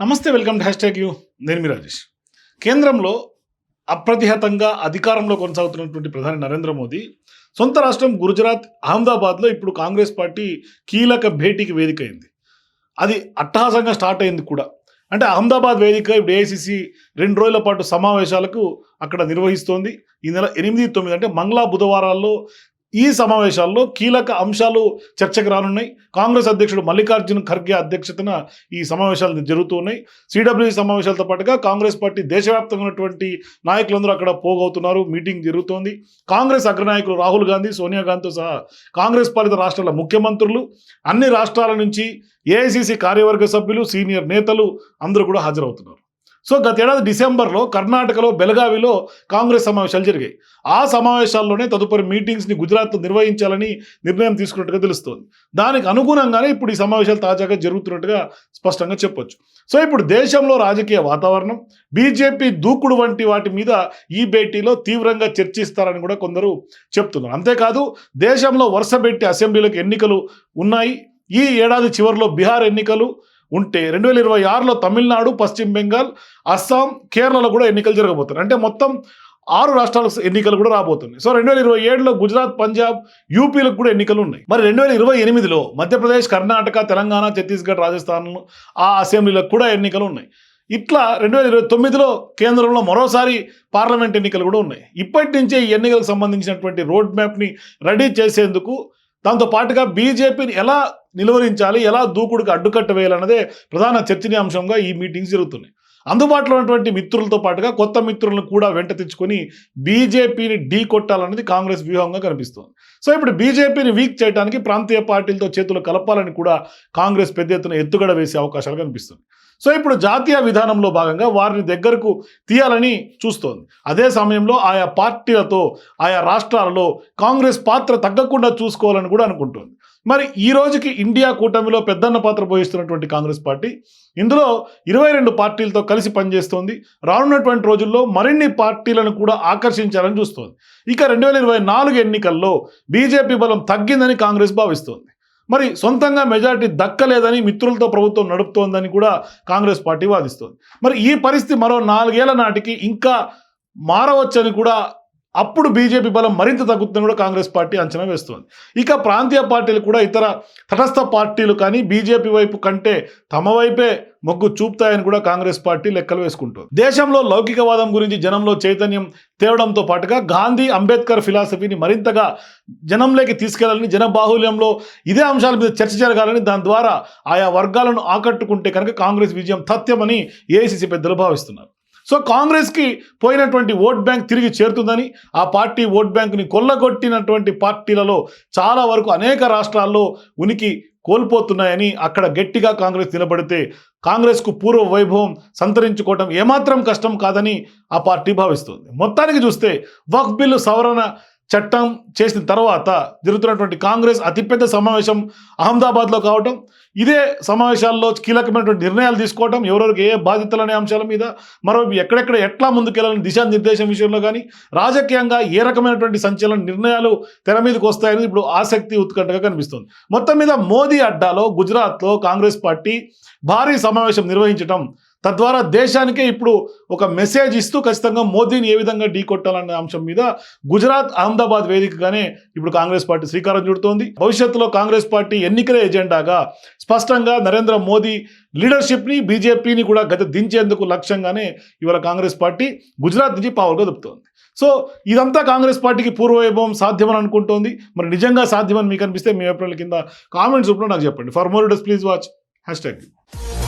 నమస్తే welcome to hashtag you. నేను మీ రాజేష్. కేంద్రంలో అప్రతిహతంగా అధికారంలో కొనసాగుతున్నటువంటి ప్రధాని నరేంద్ర మోదీ సొంత రాష్ట్రం గుజరాత్ అహ్మదాబాద్లో ఇప్పుడు కాంగ్రెస్ పార్టీ కీలక భేటీకి వేదిక అయింది అది అట్టహాసంగా స్టార్ట్ అయింది కూడా. అంటే అహ్మదాబాద్ వేదిక ఇప్పుడు ఏఐసిసి రెండు రోజుల పాటు సమావేశాలకు అక్కడ నిర్వహిస్తోంది. ఈ నెల ఎనిమిది తొమ్మిది అంటే మంగళ బుధవారాల్లో ఈ సమావేశాల్లో కీలక అంశాలు చర్చకు రానున్నాయి. కాంగ్రెస్ అధ్యక్షుడు మల్లికార్జున ఖర్గే అధ్యక్షతన ఈ సమావేశాలు జరుగుతూ ఉన్నాయి. సిడబ్ల్యూసీ సమావేశాలతో పాటుగా కాంగ్రెస్ పార్టీ దేశవ్యాప్తంగా ఉన్నటువంటి నాయకులందరూ అక్కడ పోగవుతున్నారు. మీటింగ్ జరుగుతోంది. కాంగ్రెస్ అగ్రనాయకులు రాహుల్ గాంధీ సోనియా గాంధీతో సహా కాంగ్రెస్ పాలిత రాష్ట్రాల ముఖ్యమంత్రులు అన్ని రాష్ట్రాల నుంచి ఏఐసిసి కార్యవర్గ సభ్యులు సీనియర్ నేతలు అందరూ కూడా హాజరవుతున్నారు. సో గత ఏడాది డిసెంబర్లో కర్ణాటకలో బెలగావిలో కాంగ్రెస్ సమావేశాలు జరిగాయి. ఆ సమావేశాల్లోనే తదుపరి మీటింగ్స్ని గుజరాత్లో నిర్వహించాలని నిర్ణయం తీసుకున్నట్టుగా తెలుస్తోంది. దానికి అనుగుణంగానే ఇప్పుడు ఈ సమావేశాలు తాజాగా జరుగుతున్నట్టుగా స్పష్టంగా చెప్పొచ్చు. సో ఇప్పుడు దేశంలో రాజకీయ వాతావరణం బీజేపీ దూకుడు వంటి వాటి మీద ఈ భేటీలో తీవ్రంగా చర్చిస్తారని కూడా కొందరు చెప్తున్నారు. అంతేకాదు దేశంలో వరుసపెట్టి అసెంబ్లీలకు ఎన్నికలు ఉన్నాయి. ఈ ఏడాది చివరిలో బీహార్ ఎన్నికలు ఉంటే రెండు వేల ఇరవై ఆరులో తమిళనాడు పశ్చిమ బెంగాల్ అస్సాం కేరళలో కూడా ఎన్నికలు జరగబోతున్నాయి. అంటే మొత్తం ఆరు రాష్ట్రాల ఎన్నికలు కూడా రాబోతున్నాయి. సో రెండు వేల ఇరవై ఏడులో గుజరాత్ పంజాబ్ యూపీలకు కూడా ఎన్నికలు ఉన్నాయి మరి రెండు వేల ఇరవై ఎనిమిదిలో మధ్యప్రదేశ్ కర్ణాటక తెలంగాణ ఛత్తీస్గఢ్ రాజస్థాన్ ఆ అసెంబ్లీలకు కూడా ఎన్నికలు ఉన్నాయి. ఇట్లా రెండు వేల ఇరవై తొమ్మిదిలో కేంద్రంలో మరోసారి పార్లమెంట్ ఎన్నికలు కూడా ఉన్నాయి. ఇప్పటి నుంచే ఈ ఎన్నికలకు సంబంధించినటువంటి రోడ్ మ్యాప్ని రెడీ చేసేందుకు దాంతో పాటుగా బీజేపీని ఎలా నిలువరించాలి ఎలా దూకుడుకు అడ్డుకట్ట వేయాలన్నదే ప్రధాన చర్చనీయాంశంగా ఈ మీటింగ్స్ జరుగుతున్నాయి. అందుబాటులో ఉన్నటువంటి మిత్రులతో పాటుగా కొత్త మిత్రులను కూడా వెంట తెచ్చుకొని బీజేపీని ఢీ కొట్టాలన్నది కాంగ్రెస్ వ్యూహంగా కనిపిస్తోంది. సో ఇప్పుడు బీజేపీని వీక్ చేయడానికి ప్రాంతీయ పార్టీలతో చేతులు కలపాలని కూడా కాంగ్రెస్ పెద్ద ఎత్తున ఎత్తుగడ వేసే అవకాశాలు కనిపిస్తుంది సో ఇప్పుడు జాతీయ విధానంలో భాగంగా వారిని దగ్గరకు తీయాలని చూస్తోంది. అదే సమయంలో ఆయా పార్టీలతో ఆయా రాష్ట్రాలలో కాంగ్రెస్ పాత్ర తగ్గకుండా చూసుకోవాలని కూడా అనుకుంటోంది. మరి ఈ రోజుకి ఇండియా కూటమిలో పెద్దన్న పాత్ర పోయిస్తున్నటువంటి కాంగ్రెస్ పార్టీ. ఇందులో ఇరవై రెండు పార్టీలతో కలిసి పనిచేస్తోంది. రానున్నటువంటి రోజుల్లో మరిన్ని పార్టీలను కూడా ఆకర్షించాలని చూస్తోంది. ఇక రెండు వేల ఇరవై నాలుగు ఎన్నికల్లో బీజేపీ బలం తగ్గిందని కాంగ్రెస్ భావిస్తోంది. మరి సొంతంగా మెజారిటీ దక్కలేదని మిత్రులతో ప్రభుత్వం నడుపుతోందని కూడా కాంగ్రెస్ పార్టీ వాదిస్తోంది. మరి ఈ పరిస్థితి మరో నాలుగేళ్ళ నాటికి ఇంకా మారవచ్చని కూడా అప్పుడు బీజేపీ బలం మరింత తగ్గుతుందని కూడా కాంగ్రెస్ పార్టీ అంచనా వేస్తుంది. ఇక ప్రాంతీయ పార్టీలు కూడా ఇతర తటస్థ పార్టీలు కానీ బీజేపీ వైపు కంటే తమ వైపే మొగ్గు చూపుతాయని కూడా కాంగ్రెస్ పార్టీ లెక్కలు వేసుకుంటుంది. దేశంలో లౌకికవాదం గురించి జనంలో చైతన్యం తేవడంతో పాటుగా గాంధీ అంబేద్కర్ ఫిలాసఫీని మరింతగా జనంలోకి తీసుకెళ్ళాలని జన బాహుల్యంలో ఇదే అంశాల మీద చర్చ జరగాలని దాని ద్వారా ఆయా వర్గాలను ఆకట్టుకుంటే కనుక కాంగ్రెస్ విజయం తథ్యమని ఏఐసిసి పెద్దలు భావిస్తున్నారు. సో కాంగ్రెస్కి పోయినటువంటి ఓట్ బ్యాంక్ తిరిగి చేరుతుందని ఆ పార్టీ ఓట్ బ్యాంక్ని కొల్లగొట్టినటువంటి పార్టీలలో చాలా వరకు అనేక రాష్ట్రాల్లో ఉనికి కోల్పోతున్నాయని అక్కడ గట్టిగా కాంగ్రెస్ నిలబడితే కాంగ్రెస్కు పూర్వ వైభవం సంతరించుకోవటం ఏమాత్రం కష్టం కాదని ఆ పార్టీ భావిస్తుంది. మొత్తానికి చూస్తే వక్ఫ్ బిల్లు సవరణ చట్టం చేసిన తర్వాత జరుగుతున్నటువంటి కాంగ్రెస్ అతిపెద్ద సమావేశం అహ్మదాబాద్లో కావటం ఇదే సమావేశాల్లో కీలకమైనటువంటి నిర్ణయాలు తీసుకోవటం ఎవరెవరికి ఏ బాధ్యతలు అనే అంశాల మీద మరో ఎక్కడెక్కడ ఎట్లా ముందుకెళ్ళాలని దిశానిర్దేశం విషయంలో కానీ రాజకీయంగా ఏ రకమైనటువంటి సంచలన నిర్ణయాలు తెర మీదకి వస్తాయని ఇప్పుడు ఆసక్తి ఉత్కంఠగా కనిపిస్తుంది. మొత్తం మీద మోదీ అడ్డాలో గుజరాత్లో కాంగ్రెస్ పార్టీ భారీ సమావేశం నిర్వహించడం తద్వారా దేశానికే ఇప్పుడు ఒక మెసేజ్ ఇస్తూ ఖచ్చితంగా మోదీని ఏ విధంగా ఢీ కొట్టాలనే అంశం మీద గుజరాత్ అహ్మదాబాద్ వేదికగానే ఇప్పుడు కాంగ్రెస్ పార్టీ శ్రీకారం చుడుతోంది. భవిష్యత్తులో కాంగ్రెస్ పార్టీ ఎన్నికల ఎజెండాగా స్పష్టంగా నరేంద్ర మోదీ లీడర్షిప్ని బీజేపీని కూడా గత దించేందుకు లక్ష్యంగానే ఇవాళ కాంగ్రెస్ పార్టీ గుజరాత్ నుంచి పావులుగా దొరుకుతోంది సో ఇదంతా కాంగ్రెస్ పార్టీకి పూర్వవైభవం సాధ్యమని అనుకుంటోంది. మరి నిజంగా సాధ్యమని మీకు అనిపిస్తే మీ ఏప్రిల్ కింద కామెంట్స్ రూపంలో నాకు చెప్పండి. For more does please watch. Hash tag